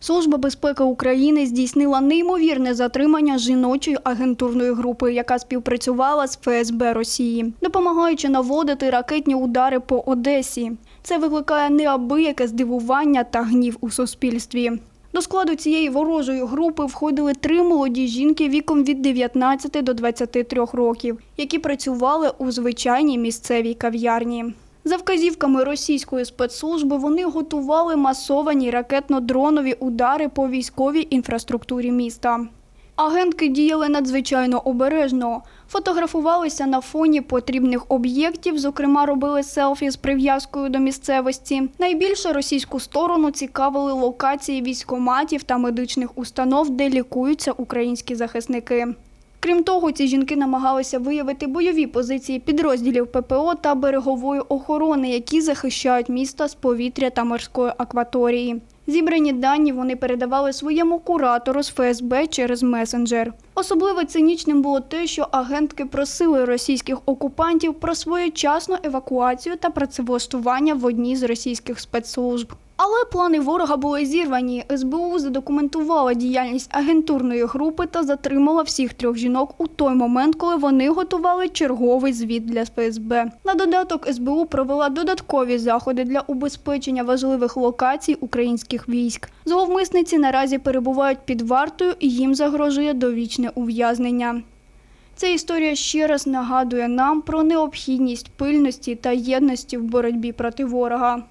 Служба безпеки України здійснила неймовірне затримання жіночої агентурної групи, яка співпрацювала з ФСБ Росії, допомагаючи наводити ракетні удари по Одесі. Це викликає неабияке здивування та гнів у суспільстві. До складу цієї ворожої групи входили три молоді жінки віком від 19 до 23 років, які працювали у звичайній місцевій кав'ярні. За вказівками російської спецслужби вони готували масовані ракетно-дронові удари по військовій інфраструктурі міста. Агентки діяли надзвичайно обережно, фотографувалися на фоні потрібних об'єктів, зокрема робили селфі з прив'язкою до місцевості. Найбільше російську сторону цікавили локації військоматів та медичних установ, де лікуються українські захисники. Крім того, ці жінки намагалися виявити бойові позиції підрозділів ППО та берегової охорони, які захищають міста з повітря та морської акваторії. Зібрані дані вони передавали своєму куратору з ФСБ через месенджер. Особливо цинічним було те, що агентки просили російських окупантів про своєчасну евакуацію та працевлаштування в одній з російських спецслужб. Але плани ворога були зірвані. СБУ задокументувала діяльність агентурної групи та затримала всіх трьох жінок у той момент, коли вони готували черговий звіт для ФСБ. На додаток СБУ провела додаткові заходи для убезпечення важливих локацій українських військ. Зловмисниці наразі перебувають під вартою і їм загрожує довічне ув'язнення. Ця історія ще раз нагадує нам про необхідність пильності та єдності в боротьбі проти ворога.